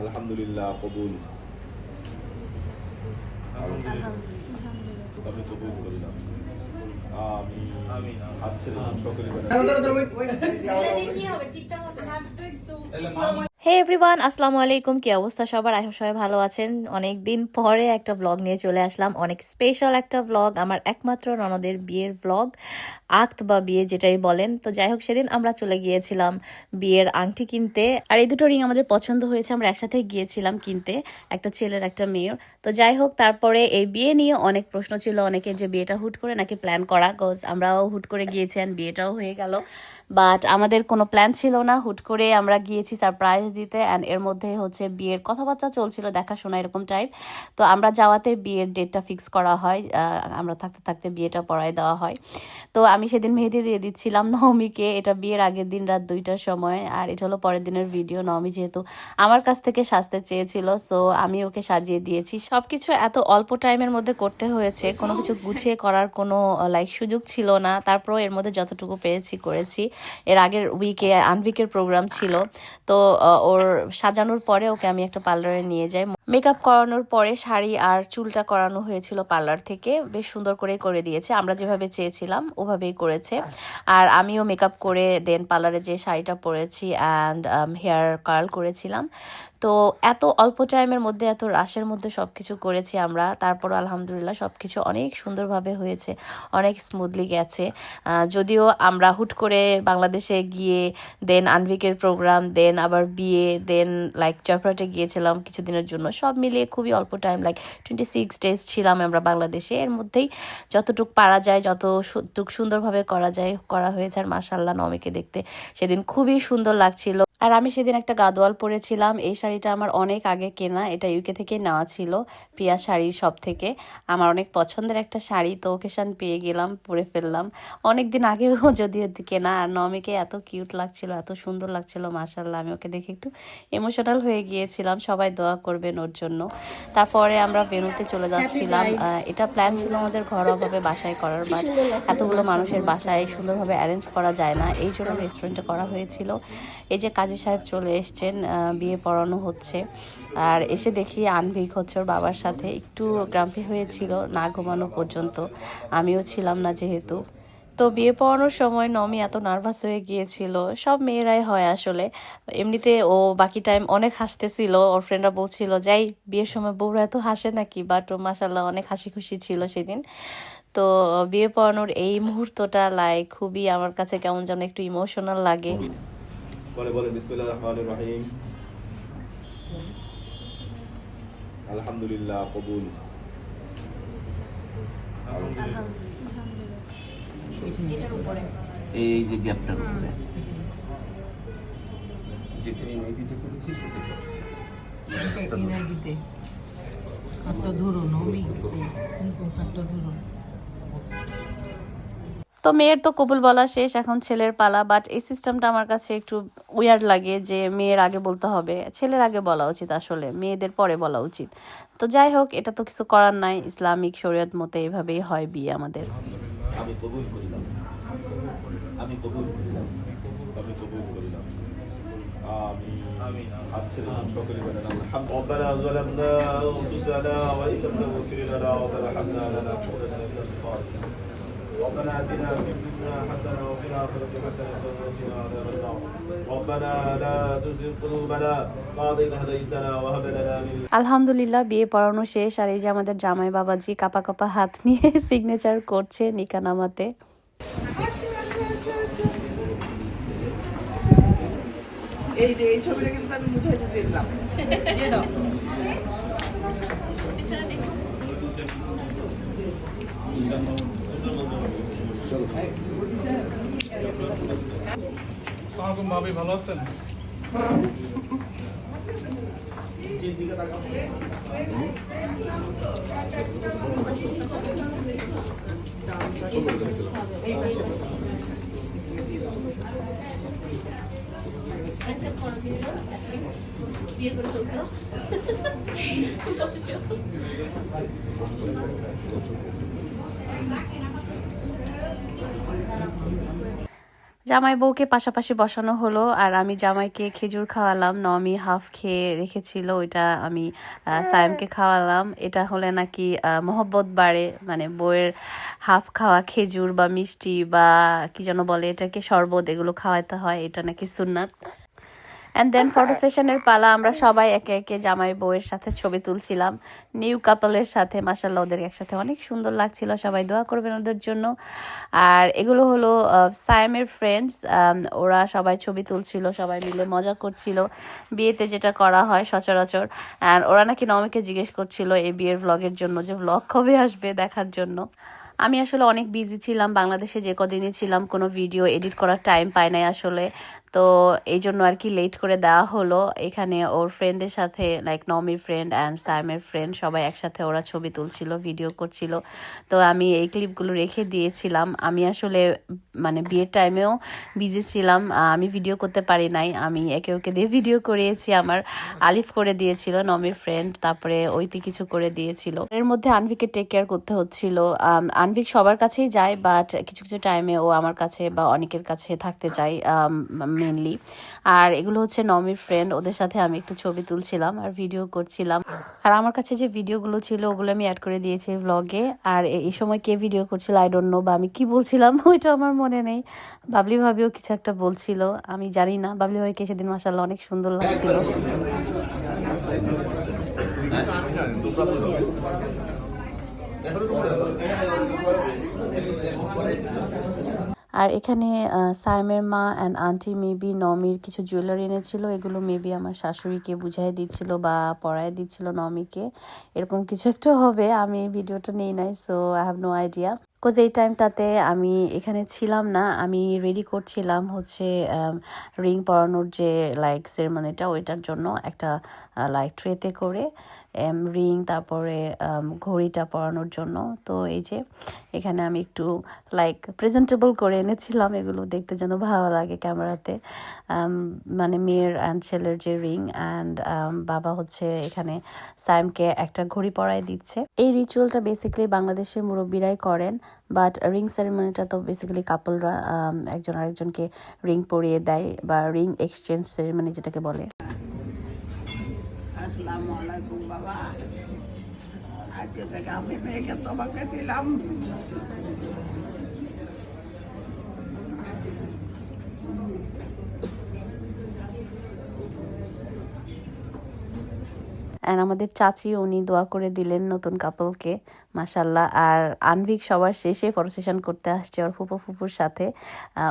আলহামদুলিল্লাহ কবুল। আমি কবুল করিলাম। আমি আমি হাত ছেড়ে সকলে হে এভরিওয়ান আসসালামু আলাইকুম কি অবস্থা সবার? আই হোপ সবাই ভালো আছেন। অনেক দিন পরে একটা ব্লগ নিয়ে চলে আসলাম। অনেক স্পেশাল একটা ব্লগ আমার একমাত্র ননদের বিয়ের ব্লগ আক্ত বা বিয়ে যেটাই বলেন। তো যাই হোক, সেদিন আমরা চলে গিয়েছিলাম বিয়ের আংটি কিনতে। আর এই দুটো রিং আমাদের পছন্দ হয়েছে। আমরা একসাথে গিয়েছিলাম কিনতে, একটা ছেলের, একটা মেয়ের। তো যাই হোক, তারপরে এই বিয়ে নিয়ে অনেক প্রশ্ন ছিল। অনেকের যে বিয়েটা হুট করে নাকি প্ল্যান করা কজ আমরাও হুট করে গিয়েছি বিয়েটাও হয়ে গেল। বাট আমাদের কোনো প্ল্যান ছিল না। হুট করে আমরা গিয়েছি সারপ্রাইজ দিতে অ্যান্ড এর মধ্যে হচ্ছে বিয়ের কথাবার্তা চলছিল দেখাশোনা এরকম টাইপ তো আমরা যাওয়াতে বিয়ের ডেটটা ফিক্স করা হয় আমরা থাকতে থাকতে বিয়েটা পড়ায় দেওয়া হয়। তো আমি সেদিন মেহেদি দিয়ে দিচ্ছিলাম নবমীকে, এটা বিয়ের আগের দিন রাত দুইটার সময়, আর এটা হলো পরের দিনের ভিডিও নবমী যেহেতু আমার কাছ থেকে সাজতে চেয়েছিল সো আমি ওকে সাজিয়ে দিয়েছি। সবকিছু এত অল্প টাইমের মধ্যে করতে হয়েছে, কোনো কিছু গুছিয়ে করার কোনো লাইক সুযোগ ছিল না। তারপরও এর মধ্যে যতটুকু পেরেছি করেছি। এর আগের উইকে আনভিকের প্রোগ্রাম ছিল। তো ওর সাজানোর পরে ওকে আমি একটা পার্লারে নিয়ে যাই। মেকআপ করানোর পরে শাড়ি আর চুলটা করানো হয়েছিল পার্লার থেকে। বেশ সুন্দর করে করে দিয়েছে। আমরা যেভাবে চেয়েছিলাম, ওভাবেই করেছে। আর আমিও মেকআপ করে দেন পার্লারে যে শাড়িটা পরেছি অ্যান্ড হেয়ার কার্ল করেছিলাম। তো এত অল্প টাইমের মধ্যে, এত রাশের মধ্যে সব কিছু করেছি আমরা। তারপর আলহামদুলিল্লাহ সব কিছু অনেক সুন্দরভাবে হয়েছে, অনেক স্মুথলি গেছে। যদিও আমরা হুট করে বাংলাদেশে গিয়ে দেন আনভিকের প্রোগ্রাম দেন আবার বিয়ে দেন লাইক চরপাটে গিয়েছিলাম কিছুদিনের জন্য। সব মিলিয়ে খুবই অল্প time like twenty six days ছিলাম আমরা বাংলাদেশে। এর মধ্যেই যতটুক পারা যায়, যতটুক সুন্দরভাবে করা যায়, করা হয়েছে, আর মাসাল্লাহ নমিকে দেখতে সেদিন খুবই সুন্দর লাগছিল। আর আমি সেদিন একটা গাদোয়াল পরেছিলাম। এই শাড়িটা আমার অনেক আগে কেনা এটা ইউকে থেকে নেওয়া ছিল প্রিয়া শাড়ির সব থেকে। আমার অনেক পছন্দের একটা শাড়ি তো ওকেশান পেয়ে গেলাম পরে ফেললাম। অনেক দিন আগেও যদিও কেনা আর নমিকে এত কিউট লাগছিল এত সুন্দর লাগছিল মাসাল্লাহ আমি ওকে দেখে একটু ইমোশনাল হয়ে গিয়েছিলাম। সবাই দোয়া করবেন ওর জন্য। তারপরে আমরা ভেনুতে চলে যাচ্ছিলাম। এটা প্ল্যান ছিল আমাদের ঘরোয়াভাবে বাসায় করার বাট এতগুলো মানুষের বাসায় সুন্দরভাবে অ্যারেঞ্জ করা যায় না। এই জন্য রেস্টুরেন্টে করা হয়েছিল। এই যে কাজী সাহেব চলে এসছেন বিয়ে পড়ানো হচ্ছে। আর এসে দেখি আনভিক হচ্ছে ওর বাবার সাথে। একটু গ্রাম্পি হয়েছিল, না ঘুমানো পর্যন্ত। আমিও ছিলাম না যেহেতু। তো বিয়ে পড়ানোর সময় নমি এত নার্ভাস হয়ে গিয়েছিল। সব মেয়েরাই হয় আসলে। এমনিতে ও বাকি টাইম অনেক হাসতেছিল। ওর ফ্রেন্ডরা বলছিল, যাই, বিয়ের সময় বউরা এত হাসে নাকি? বাট ও মাসাল্লাহ অনেক হাসি খুশি ছিল সেদিন। তো বিয়ে পড়ানোর এই মুহূর্তটা লাইক খুবই আমার কাছে কেমন যেন একটু ইমোশনাল লাগে। বলে বলে বিসমিল্লাহ রহমান রহিম। আলহামদুলিল্লাহ কবুল। এই যে গ্যাপটার উপরে। যেটা এডিটে করেছি সেটা দিতে হাতটা ধরো নবী হাতটা ধরো তো মেয়ের তো কবুল বলা শেষ এখন ছেলের পালা বাট এই সিস্টেমটা আমার কাছে একটু উইয়ার্ড লাগে যে মেয়ের আগে বলতে হবে ছেলের আগে বলা উচিত আসলে মেয়েদের পরে বলা উচিত তো যাই হোক এটা তো কিছু করার নাই ইসলামিক শরীয়ত মতে এভাবেই হয় বিয়ে আমাদের আমি কবুল করিলাম আমি কবুল করিলাম আমি কবুল করিলাম আমি আমি হাত ছেড়ে দিন সকলে বলেন আলহামদুলিল্লাহ ربنا ظلمنا أنفسنا وإن لم تغفر لنا وترحمنا لنكونن من الخاسرين ربنا آتنا في الدنيا حسنة وفي الآخرة حسنة وقنا عذاب النار ربنا لا تزغ قلوبنا بعد إذ هديتنا وهب لنا من আলহামদুলিল্লাহ বিয়ে পড়ানো শেষ আর এই যে আমাদের জামাই বাবাজি কাপা কাপা হাত নিয়ে সিগনেচার করছে নিকা নামাতে এই যে এই ছবিটা কিন্তু আমি মুছাইতে দিলাম দিয়ে দাও আসসালামাইকুম ভাবি ভালো আছেন বিয়ে করে চলছো জামাই বউকে পাশাপাশি বসানো হলো আর আমি জামাইকে খেজুর খাওয়ালাম নমি হাফ খেয়ে রেখেছিল ওইটা আমি হ্যাঁ। সায়ামকে খাওয়ালাম। এটা হলে নাকি মহব্বত বাড়ে মানে বউয়ের হাফ খাওয়া খেজুর বা মিষ্টি বা কি যেন বলে এটাকে শরবত এগুলো খাওয়াতে হয় এটা নাকি সুন্নাত। অ্যান্ড দেন ফটো সেশনের পালা আমরা সবাই একে একে জামাই বউয়ের সাথে ছবি তুলছিলাম। নিউ কাপলের সাথে মাসাল্লাহ ওদের একসাথে অনেক সুন্দর লাগছিল, সবাই দোয়া করবেন ওদের জন্য। আর এগুলো হলো সায়েমের ফ্রেন্ডস ওরা সবাই ছবি তুলছিল, সবাই মিলে মজা করছিল। বিয়েতে যেটা করা হয় সচরাচর। অ্যান্ড ওরা নাকি নমিকে জিজ্ঞেস করছিল এই বিয়ের ভ্লগের জন্য যে ভ্লগ কবে আসবে দেখার জন্য। আমি আসলে অনেক বিজি ছিলাম, বাংলাদেশে যে কদিনই ছিলাম, কোনো ভিডিও এডিট করার টাইম পাই নাই আসলে। তো এই জন্য আর কি লেট করে দেওয়া হলো। এখানে ওর ফ্রেন্ডের সাথে লাইক নমির ফ্রেন্ড অ্যান্ড সাইমের ফ্রেন্ড সবাই একসাথে ওরা ছবি তুলছিল ভিডিও করছিল। তো আমি এই ক্লিপগুলো রেখে দিয়েছিলাম। আমি আসলে মানে বিয়ের টাইমেও বিজি ছিলাম। আমি ভিডিও করতে পারি নাই। আমি একে ওকে দিয়ে ভিডিও করিয়েছি। আমার আলিফ করে দিয়েছিল, নমির ফ্রেন্ড তারপরে ঐতি কিছু করে দিয়েছিল। এর মধ্যে আনভিকে টেক কেয়ার করতে হচ্ছিল। আনভিক সবার কাছেই যায় বাট কিছু কিছু টাইমে ও আমার কাছে বা অনেকের কাছে থাকতে চাই মেনলি আর এগুলো হচ্ছে নমির ফ্রেন্ড ওদের সাথে আমি একটু ছবি তুলছিলাম আর ভিডিও করছিলাম। আর আমার কাছে যে ভিডিওগুলো ছিল, ওগুলো আমি অ্যাড করে দিয়েছি ব্লগে আর এই সময় কে ভিডিও করছিল আই ডোন্ট নো বা আমি কি বলছিলাম, ওইটা আমার মনে নেই। বাবলি ভাবিও কিছু একটা বলছিল, আমি জানি না। বাবলি ভাইকে সেদিন মাসাল্লাহ অনেক সুন্দর লাগছিল। আর এখানে সাইমের মা অ্যান্ড আন্টি মেবি নমির কিছু জুয়েলারি এনেছিল, এগুলো মেবি আমার শাশুড়িকে বুঝাই দিচ্ছিল বা পড়ায় দিচ্ছিল নমিকে। এরকম কিছু একটা হবে, আমি ভিডিওটা নেই নাই so I have no idea because এই টাইমটাতে আমি এখানে ছিলাম না, আমি রেডি করছিলাম হচ্ছে রিং পরানোর যে লাইক সেরেমনিটা ওইটার জন্য একটা লাইক ট্রেতে করে। রিং, তারপরে ঘড়িটা পরানোর জন্য। তো এই যে, এখানে আমি একটু লাইক প্রেজেন্টেবল করে এনেছিলাম। এগুলো দেখতে যেন ভালো লাগে ক্যামেরাতে। মানে মেয়ের অ্যান্ড ছেলের যে রিং অ্যান্ড বাবা হচ্ছে এখানে সাইমকে একটা ঘড়ি পরায় দিচ্ছে। এই রিচুয়ালটা বেসিক্যালি বাংলাদেশের মুরব্বীরাই করেন বাট রিং সেরেমনিটা তো বেসিক্যালি কাপলরা একজন আরেকজনকে রিং পরিয়ে দেয়, বা রিং এক্সচেঞ্জ সেরেমনি যেটাকে বলে। আসসালামু আলাইকুম বাবা। আজকে থেকে আমি মেয়েকে তোমাকে দিলাম। অ্যান্ড আমাদের চাচি উনি দোয়া করে দিলেন নতুন কাপলকে মাসাল্লাহ আর আনভিক সবার শেষে ফটো সেশন করতে আসছে ওর ফুপু ফুপুর সাথে।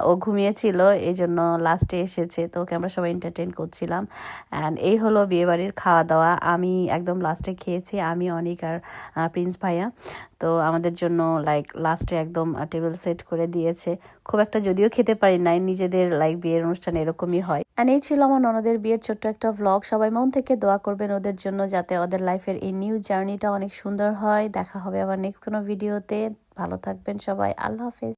ও ঘুমিয়েছিল এই জন্য লাস্টে এসেছে, তো ওকে আমরা সবাই এন্টারটেন করছিলাম। অ্যান্ড এই হলো বিয়েবাড়ির খাওয়া দাওয়া আমি একদম লাস্টে খেয়েছি, আমি, অনিক আর প্রিন্স ভাইয়া। তো আমাদের জন্য লাইক লাস্টে একদম টেবিল সেট করে দিয়েছে। খুব একটা যদিও খেতে পারি নাই, নিজেদের লাইক বিয়ের অনুষ্ঠান এরকমই হয়। অ্যান্ড এই ছিল আমার ননদের বিয়ের ছোট্ট একটা ভ্লগ সবাই মন থেকে দোয়া করবেন ওদের জন্য, যাতে ওদের লাইফের এই নিউ জার্নিটা অনেক সুন্দর হয়। দেখা হবে আবার নেক্সট কোনো ভিডিওতে ভালো থাকবেন সবাই। আল্লাহ হাফেজ।